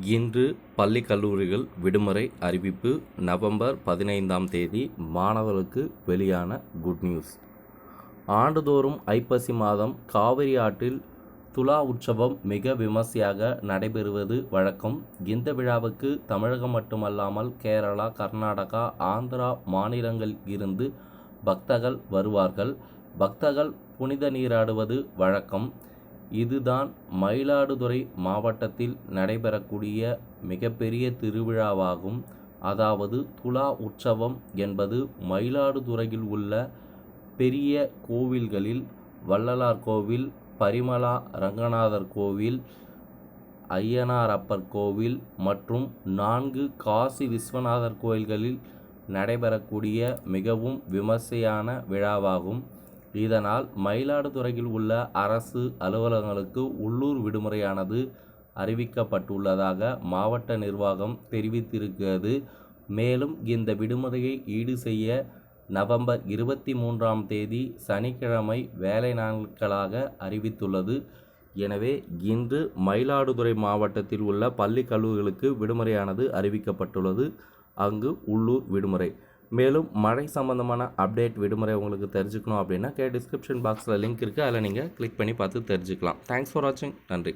இன்று பள்ளி கல்லூரிகள் விடுமுறை அறிவிப்பு நவம்பர் பதினைந்தாம் தேதி மாணவர்களுக்கு வெளியான குட் நியூஸ் ஆண்டுதோறும் ஐப்பசி மாதம் காவிரி ஆற்றில் துலா உற்சவம் மிக விமர்சையாக நடைபெறுவது வழக்கம். இந்த விழாவுக்கு தமிழகம் மட்டுமல்லாமல் கேரளா கர்நாடகா ஆந்திரா மாநிலங்களில் இருந்து பக்தர்கள் வருவார்கள். பக்தர்கள் புனித நீராடுவது வழக்கம். இதுதான் மயிலாடுதுறை மாவட்டத்தில் நடைபெறக்கூடிய மிகப்பெரிய திருவிழாவாகும். அதாவது துலா உற்சவம் என்பது மயிலாடுதுறையில் உள்ள பெரிய கோவில்களில் வள்ளலார் கோவில் பரிமளா ரங்கநாதர் கோவில் ஐயனாரப்பர் கோவில் மற்றும் நான்கு காசி விஸ்வநாதர் கோயில்களில் நடைபெறக்கூடிய மிகவும் விமர்சையான விழாவாகும். இதனால் மயிலாடுதுறையில் உள்ள அரசு அலுவலகங்களுக்கு உள்ளூர் விடுமுறையானது அறிவிக்கப்பட்டுள்ளதாக மாவட்ட நிர்வாகம் தெரிவித்திருக்கிறது. மேலும் இந்த விடுமுறையை ஈடு செய்ய நவம்பர் இருபத்தி மூன்றாம் தேதி சனிக்கிழமை வேலை நாட்களாக அறிவித்துள்ளது. எனவே இன்று மயிலாடுதுறை மாவட்டத்தில் உள்ள பள்ளி கல்லூரிகளுக்கு விடுமுறையானது அறிவிக்கப்பட்டுள்ளது. அங்கு உள்ளூர் விடுமுறை. மேலும் மழை சம்மந்தமான அப்டேட் விடுமுறை உங்களுக்கு தெரிஞ்சுக்கணும் அப்படின்னா கே டிஸ்கிரிப்ஷன் பாக்ஸில் லிங்க் இருக்குது அதில் நீங்கள் கிளிக் பண்ணி பார்த்து தெரிஞ்சுக்கலாம். தேங்க்ஸ் ஃபார் வாட்சிங் நன்றி.